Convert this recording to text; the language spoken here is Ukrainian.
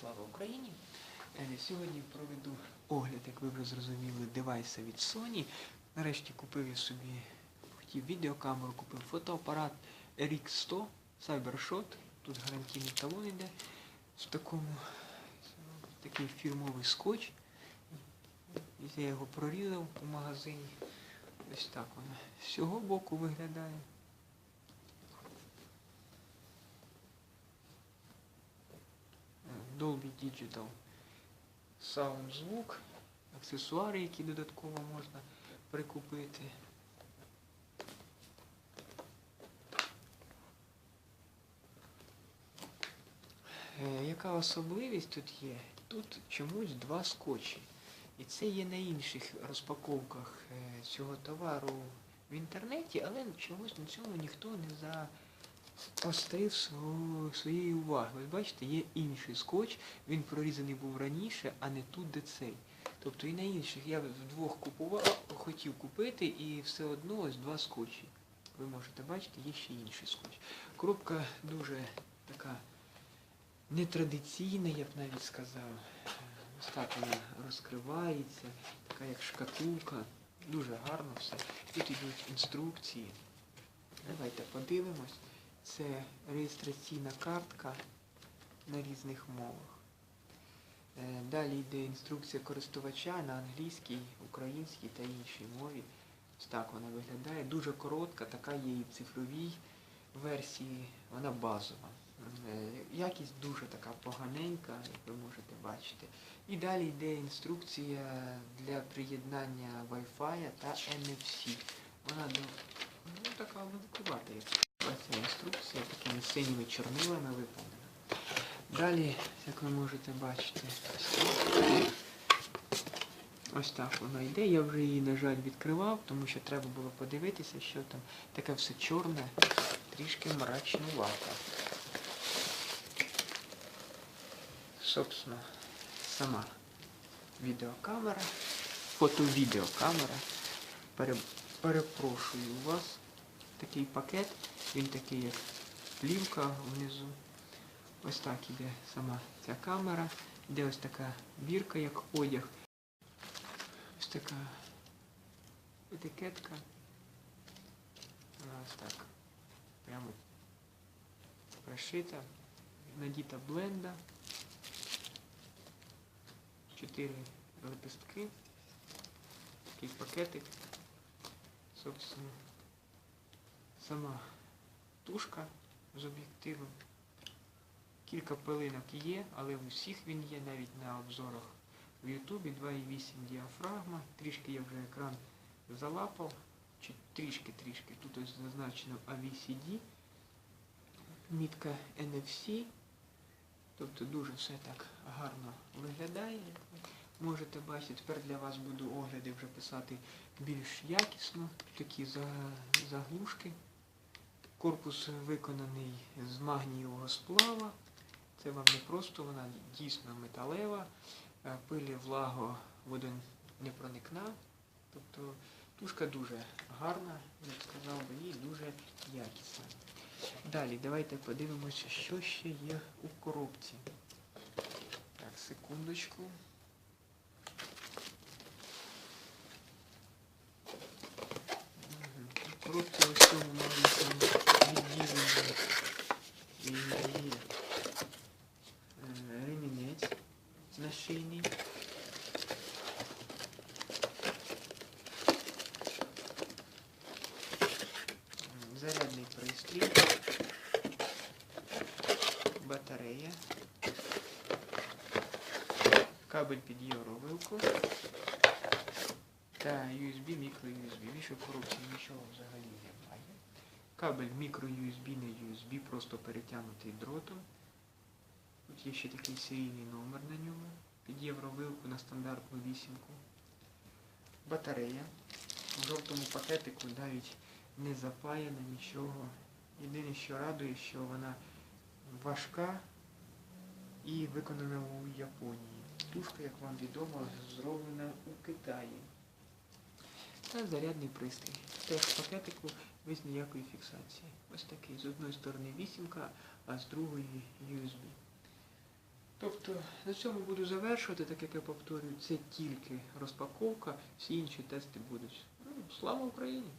Слава Україні! Е, Сьогодні проведу огляд, як ви вже зрозуміли, девайса від Sony. Нарешті купив я собі, хотів відеокамеру, купив фотоапарат RX100 CyberShot. Тут гарантійний талон йде в такому такий фірмовий скотч. Я його прорізав у магазині. Ось так воно з цього боку виглядає. Dolby Digital Sound звук, аксесуари, які додатково можна прикупити. Е, Яка особливість тут є? Тут чомусь два скотчі. І це є на інших розпаковках е, цього товару в інтернеті, але чомусь на цьому ніхто не заострив свого- своєї уваги. Ось бачите, є інший скотч, він прорізаний був раніше, а не тут, де цей. Тобто і на інших я вдвох купував, хотів купити, і все одно ось два скотчі. Ви можете бачити, є ще інший скотч. Коробка дуже така нетрадиційна, я б навіть сказав. Ось так вона розкривається, така як шкатулка. Дуже гарно все. Тут йдуть інструкції. Давайте подивимось. Це реєстраційна картка на різних мовах. Е, Далі йде інструкція користувача на англійській, українській та іншій мові. Ось так вона виглядає. Дуже коротка, така є і в цифровій версії, вона базова. Е, Якість дуже така поганенька, як ви можете бачити. І далі йде інструкція для приєднання Wi-Fi та NFC. Вона ну, така великувата, синіми чорнилами виповнена. Далі, як ви можете бачити, ось так. Воно йде. Я вже її, на жаль, відкривав, тому що треба було подивитися, що там таке все чорне, трішки мрачнувато. Собственно, сама відеокамера, фото-відеокамера. Перепрошую у вас такий пакет, він такий як плівка внизу. Ось так іде сама ця камера. Іде ось така бірка, як одяг. Ось така етикетка. Вона ось так. Прямо пришита. Надіта бленда. Чотири лепестки. Такий пакетик. Собственно, сама тушка з об'єктивом. Кілька пилинок є, але в усіх він є навіть на обзорах в Ютубі 2.8 діафрагма. Трішки я вже екран залапав. Чи трішки-трішки. Тут ось зазначено AVCD. Мітка NFC. Тобто дуже все так гарно виглядає. Можете бачити, тепер для вас буду огляди вже писати більш якісно. Такі за- заглушки. Корпус виконаний з магнієвого сплава. Це вам не просто, вона дійсно металева, е, пилі влаго водонепроникна. Тобто тушка дуже гарна, я б сказав би, і дуже якісна. Далі давайте подивимося, що ще є у коробці. Так, секундочку. Мгм. У коробці ось цьому маленькому відділенні є е, ремінець нашийний. М, Зарядний пристрій, батарея, кабель під євровилку та USB, мікро-USB. Більше в коробці нічого взагалі немає. Кабель мікро-USB на USB, просто перетягнутий дротом. Тут є ще такий серійний номер на ньому. Під євровилку на стандартну вісімку. Батарея. В жовтому пакетику навіть не запаяна нічого. Єдине, що радує, що вона важка і виконана у Японії. Тушка, як вам відомо, зроблена у Китаї. Та зарядний пристрій. Теж в пакетику без ніякої фіксації. Ось такий. З одної сторони вісімка, а з другої USB. Тобто на цьому буду завершувати, так як я повторюю, це тільки розпаковка, всі інші тести будуть. Ну, слава Україні!